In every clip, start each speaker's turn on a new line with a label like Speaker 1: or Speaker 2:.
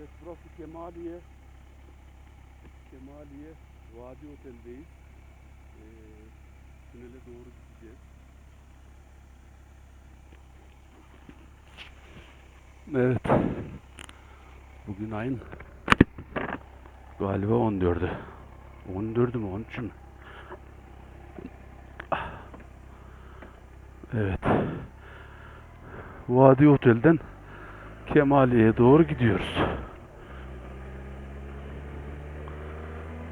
Speaker 1: Evet burası Kemaliye. Kemaliye Vadi Otel'deyiz. Ee, tünele doğru gideceğiz. Evet. Bugün ayın galiba 14'ü. 14'ü mü 13'ü mü? Evet. Vadi Otel'den Kemaliye'ye doğru gidiyoruz.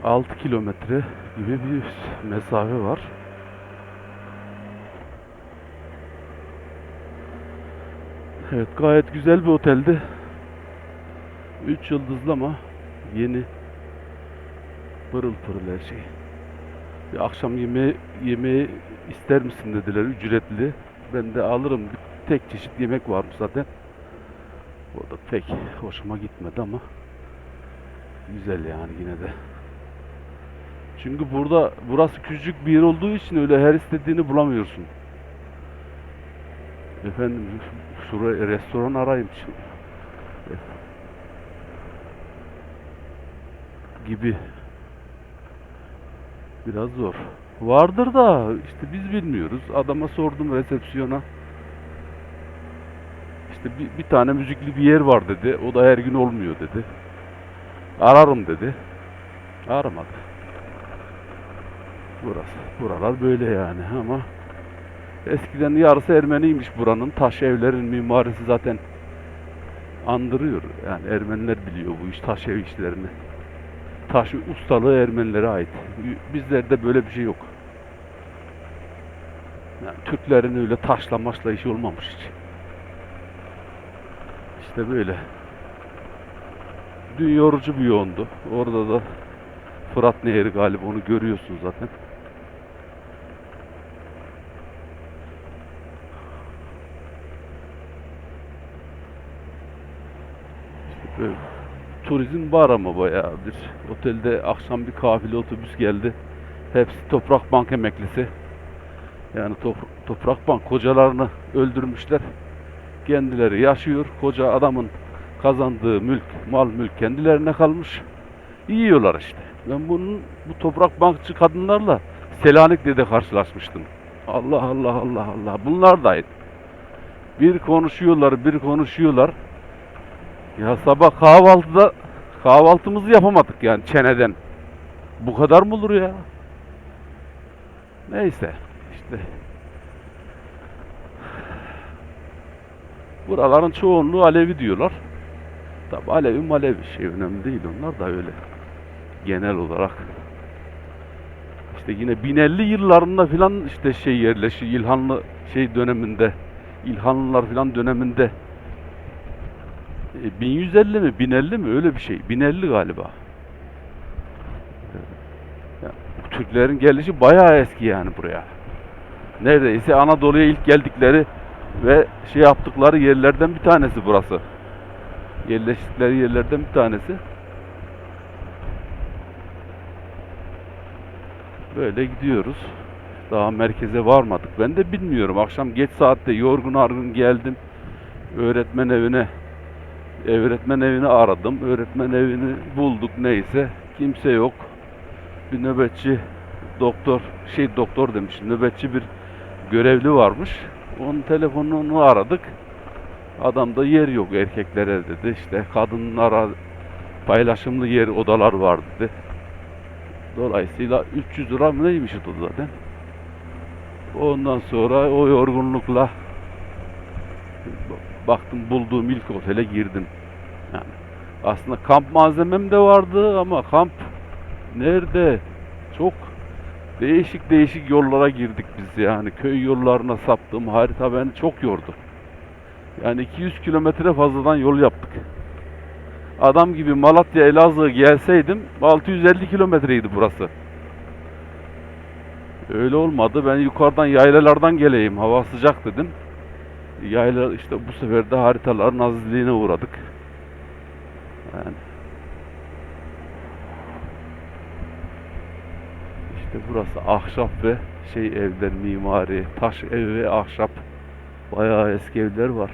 Speaker 1: 6 kilometre gibi bir mesafe var. Evet gayet güzel bir oteldi. 3 yıldızlı ama yeni pırıl pırıl her şey. Bir akşam yemeği, yemeği ister misin dediler ücretli. Ben de alırım. Bir tek çeşit yemek varmış zaten. O da pek hoşuma gitmedi ama güzel yani yine de. Çünkü burada burası küçük bir yer olduğu için öyle her istediğini bulamıyorsun. Efendim şuraya restoran arayayım. Gibi. Biraz zor. Vardır da işte biz bilmiyoruz. Adama sordum resepsiyona. İşte bir, bir tane müzikli bir yer var dedi. O da her gün olmuyor dedi. Ararım dedi. Aramadı. Burası. Buralar böyle yani ama eskiden yarısı Ermeniymiş buranın. Taş evlerin mimarisi zaten andırıyor. Yani Ermeniler biliyor bu iş taş ev işlerini. Taş ustalığı Ermenilere ait. Bizlerde böyle bir şey yok. Yani Türklerin öyle taşla maşla işi olmamış hiç. İşte böyle. Dün yorucu bir yoğundu. Orada da Fırat Nehri galiba onu görüyorsun zaten. Böyle. Turizm var ama bayağı bir. Otelde akşam bir kafile otobüs geldi. Hepsi Toprak Bank emeklisi. Yani top- Toprak Bank kocalarını öldürmüşler. Kendileri yaşıyor. Koca adamın kazandığı mülk, mal mülk kendilerine kalmış. Yiyorlar işte. Ben bunun bu toprak bankçı kadınlarla Selanik'te de karşılaşmıştım. Allah Allah Allah Allah. Bunlar da bir konuşuyorlar, bir konuşuyorlar. Ya sabah kahvaltıda kahvaltımızı yapamadık yani çeneden. Bu kadar mı olur ya? Neyse işte. Buraların çoğunluğu Alevi diyorlar. Tabi Alevi Malevi şey önemli değil onlar da öyle. Genel olarak. İşte yine 1050 yıllarında filan işte şey yerleşi İlhanlı şey döneminde İlhanlılar filan döneminde 1150 mi 1050 mi öyle bir şey 1050 galiba. Ya, Türklerin gelişi bayağı eski yani buraya. Neredeyse Anadolu'ya ilk geldikleri ve şey yaptıkları yerlerden bir tanesi burası. Yerleştikleri yerlerden bir tanesi. Böyle gidiyoruz. Daha merkeze varmadık. Ben de bilmiyorum. Akşam geç saatte yorgun argın geldim. Öğretmen evine öğretmen evini aradım. Öğretmen evini bulduk neyse. Kimse yok. Bir nöbetçi doktor şey doktor demiş. Nöbetçi bir görevli varmış. Onun telefonunu aradık. Adamda yer yok erkeklere dedi. İşte kadınlara paylaşımlı yer odalar var dedi. Dolayısıyla 300 lira mı neymiş o zaten. Ondan sonra o yorgunlukla baktım bulduğum ilk otele girdim. Yani aslında kamp malzemem de vardı ama kamp nerede? Çok değişik değişik yollara girdik biz yani. Köy yollarına saptım. Harita beni çok yordu. Yani 200 kilometre fazladan yol yaptık. Adam gibi Malatya Elazığ gelseydim 650 kilometreydi burası. Öyle olmadı. Ben yukarıdan yaylalardan geleyim. Hava sıcak dedim. Yayla işte bu sefer de haritaların azizliğine uğradık. Yani işte burası ahşap ve şey evler mimari, taş ev ve ahşap. Bayağı eski evler var.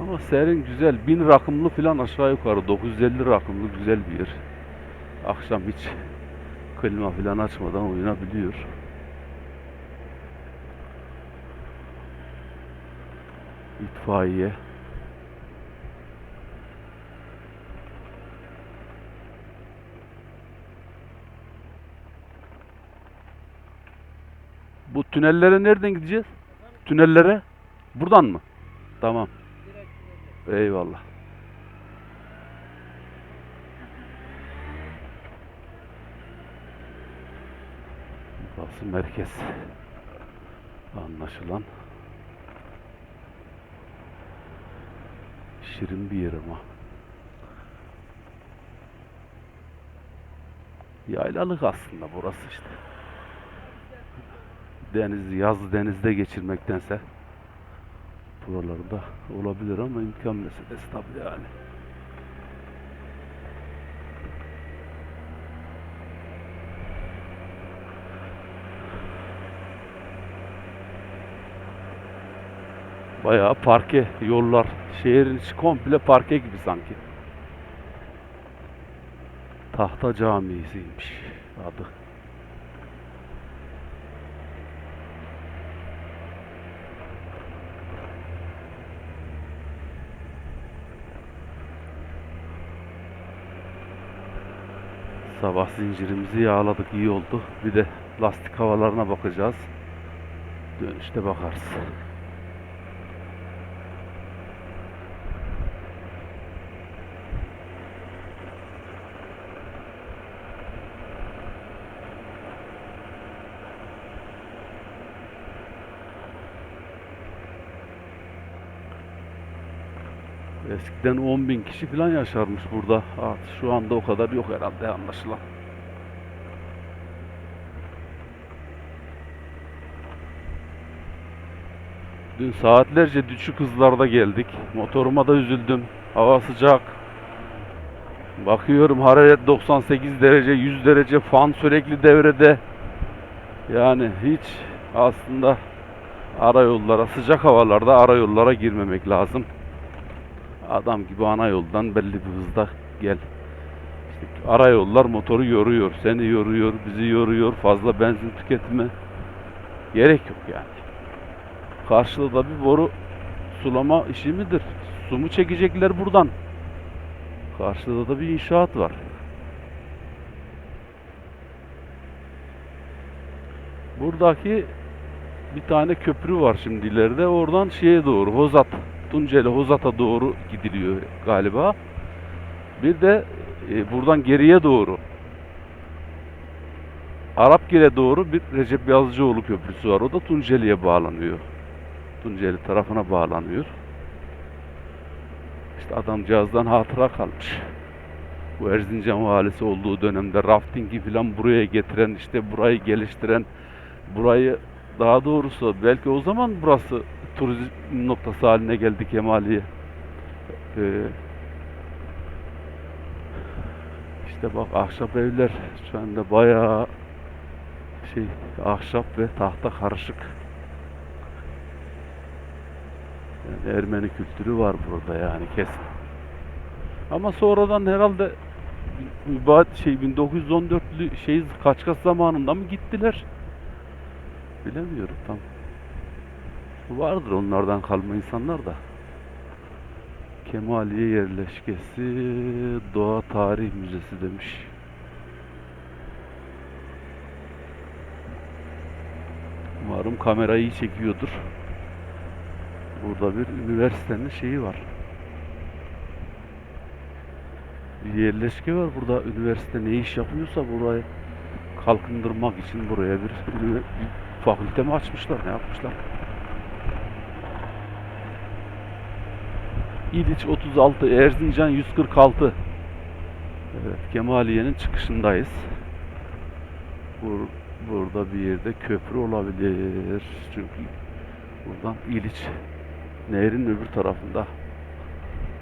Speaker 1: Ama serin güzel. 1000 rakımlı falan aşağı yukarı 950 rakımlı güzel bir yer. Akşam hiç klima falan açmadan uyunabiliyor. İtfaiye. Bu tünellere nereden gideceğiz? Tünellere? Buradan mı? Tamam. Eyvallah. Burası merkez. Anlaşılan. Şirin bir yer ama. Yaylalık aslında burası işte. Deniz, yaz denizde geçirmektense buralarda olabilir ama imkan meselesi tabii yani. Bayağı parke yollar, şehrin içi komple parke gibi sanki. Tahta Camii'siymiş adı. Sabah zincirimizi yağladık iyi oldu. Bir de lastik havalarına bakacağız. Dönüşte bakarız. Eskiden 10 bin kişi falan yaşarmış burada. Artık şu anda o kadar yok herhalde anlaşılan. Dün saatlerce düşük hızlarda geldik. Motoruma da üzüldüm. Hava sıcak. Bakıyorum hararet 98 derece, 100 derece fan sürekli devrede. Yani hiç aslında ara yollara, sıcak havalarda ara yollara girmemek lazım. Adam gibi ana yoldan belli bir hızda gel. İşte ara yollar motoru yoruyor, seni yoruyor, bizi yoruyor, fazla benzin tüketimi gerek yok yani. Karşıda da bir boru sulama işi midir? Su mu çekecekler buradan? Karşıda da bir inşaat var. Buradaki bir tane köprü var şimdi ileride. Oradan şeye doğru Hozat, Tunceli Hozat'a doğru gidiliyor galiba. Bir de e, buradan geriye doğru Arapgil'e doğru bir Recep Yazıcıoğlu Köprüsü var. O da Tunceli'ye bağlanıyor. Tunceli tarafına bağlanıyor. İşte adamcağızdan hatıra kalmış. Bu Erzincan valisi olduğu dönemde raftingi falan buraya getiren, işte burayı geliştiren, burayı daha doğrusu belki o zaman burası turizm noktası haline geldi Kemaliye. Ee, işte bak ahşap evler şu anda bayağı şey ahşap ve tahta karışık. Yani Ermeni kültürü var burada yani kesin. Ama sonradan herhalde şey 1914'lü şey Kaçkas zamanında mı gittiler? Bilemiyorum tam. Vardır onlardan kalma insanlar da. Kemaliye yerleşkesi Doğa Tarih Müzesi demiş. Umarım kamerayı iyi çekiyordur. Burada bir üniversitenin şeyi var. Bir yerleşke var burada. Üniversite ne iş yapıyorsa burayı kalkındırmak için buraya bir, bir fakülte mi açmışlar ne yapmışlar? İliç 36, Erzincan 146. Evet, Kemaliye'nin çıkışındayız. Bur- burada bir yerde köprü olabilir. Çünkü buradan İliç nehrin öbür tarafında